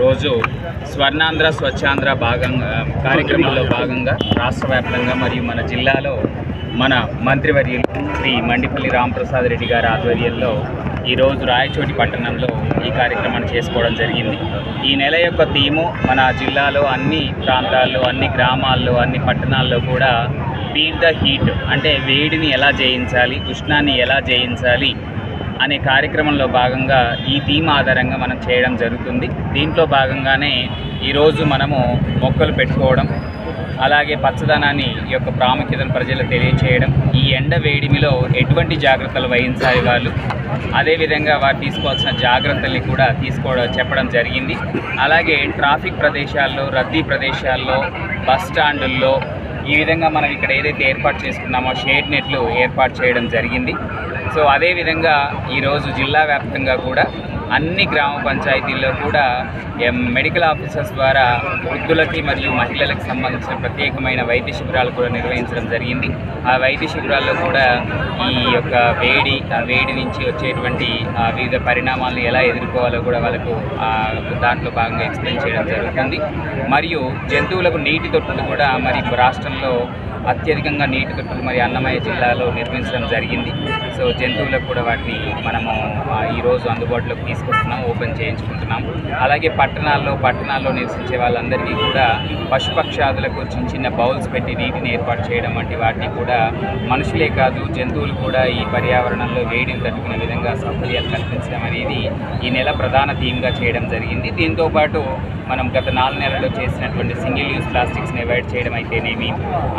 రోజు స్వర్ణాంధ్ర స్వచ్ఛాంధ్ర భాగంగా కార్యక్రమంలో భాగంగా రాష్ట్ర వ్యాప్తంగా మరియు మన జిల్లాలో మన మంత్రివర్యులు శ్రీ మండిపల్లి రామప్రసాద్ రెడ్డి గారి ఆధ్వర్యంలో ఈరోజు రాయచోటి పట్టణంలో ఈ కార్యక్రమాన్ని చేసుకోవడం జరిగింది. ఈ నెల యొక్క థీము మన జిల్లాలో అన్ని ప్రాంతాల్లో అన్ని గ్రామాల్లో అన్ని పట్టణాల్లో కూడా బీట్ ద హీట్ అంటే వేడిని ఎలా జయించాలి ఉష్ణాన్ని ఎలా జయించాలి అనే కార్యక్రమంలో భాగంగా ఈ థీమ్ ఆధారంగా మనం చేయడం జరుగుతుంది. దీంట్లో భాగంగానే ఈరోజు మనము మొక్కలు పెట్టుకోవడం అలాగే పచ్చదనాన్ని ఈ యొక్క ప్రాముఖ్యతను ప్రజలకు తెలియచేయడం ఈ ఎండ వేడిమిలో ఎటువంటి జాగ్రత్తలు వహించాలి వాళ్ళు అదేవిధంగా వారు తీసుకోవాల్సిన జాగ్రత్తల్ని కూడా తీసుకోవడం చెప్పడం జరిగింది. అలాగే ట్రాఫిక్ ప్రదేశాల్లో రద్దీ ప్రదేశాల్లో బస్ స్టాండుల్లో ఈ విధంగా మనం ఇక్కడ ఏదైతే ఏర్పాటు చేసుకున్నామో షేడ్ నెట్లు ఏర్పాటు చేయడం జరిగింది. సో అదేవిధంగా ఈరోజు జిల్లా వ్యాప్తంగా కూడా అన్ని గ్రామ పంచాయతీల్లో కూడా ఎం మెడికల్ ఆఫీసర్స్ ద్వారా వృద్ధులకి మరియు మహిళలకు సంబంధించిన ప్రత్యేకమైన వైద్య శిబిరాలు కూడా నిర్వహించడం జరిగింది. ఆ వైద్య శిబిరాల్లో కూడా ఈ యొక్క వేడి ఆ వేడి నుంచి వచ్చేటువంటి ఆ వివిధ పరిణామాలను ఎలా ఎదుర్కోవాలో కూడా వాళ్ళకు దాంట్లో భాగంగా ఎక్స్ప్లెయిన్ చేయడం జరుగుతుంది. మరియు జంతువులకు నీటి తొట్టులు కూడా మరి రాష్ట్రంలో అత్యధికంగా నీటి తొట్టులు మరి అన్నమయ్య జిల్లాలో నిర్మించడం జరిగింది. సో జంతువులకు కూడా వాటిని మనము ఈరోజు అందుబాటులోకి తీసుకొస్తున్నాం ఓపెన్ చేయించుకుంటున్నాం. అలాగే పట్టణాల్లో పట్టణాల్లో నివసించే వాళ్ళందరికీ కూడా పశుపక్షాదులకు చిన్న చిన్న బౌల్స్ పెట్టి నీటిని ఏర్పాటు చేయడం వంటి వాటిని కూడా మనుషులే కాదు జంతువులు కూడా ఈ పర్యావరణంలో వేడిని తట్టుకునే విధంగా సౌకర్యాలు కల్పించడం అనేది ఈ నెల ప్రధాన థీమ్గా చేయడం జరిగింది. దీంతో పాటు మనం గత నాలుగు నెలల్లో చేసినటువంటి సింగిల్ యూజ్ ప్లాస్టిక్స్ని అవాయిడ్ చేయడం అయితేనేమి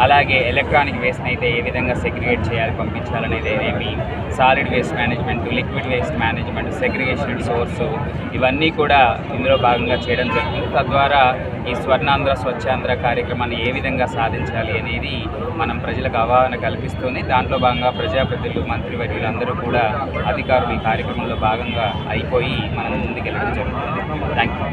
అలాగే ఎలక్ట్రానిక్ వేస్ట్ని అయితే ఏ విధంగా సెగ్రిగేట్ చేయాలి పంపించాలనేది ఏమి solid waste management liquid waste management segregation source ఇవన్నీ కూడా ఇందులో భాగంగా చేయడం జరుగుతుంది. తద్వారా ఈ స్వర్ణాంధ్ర స్వచ్ఛాంధ్ర కార్యక్రమాన్ని ఏ విధంగా సాధించాలి అనేది మనం ప్రజలకు అవగాహన కల్పిస్తుంది. దాంట్లో భాగంగా ప్రజాప్రతినిధులు మంత్రి వర్యులందరూ కూడా అధికారులు ఈ కార్యక్రమంలో భాగంగా అయిపోయి మనం ముందుకెళ్ళడం జరుగుతుంది. Thank you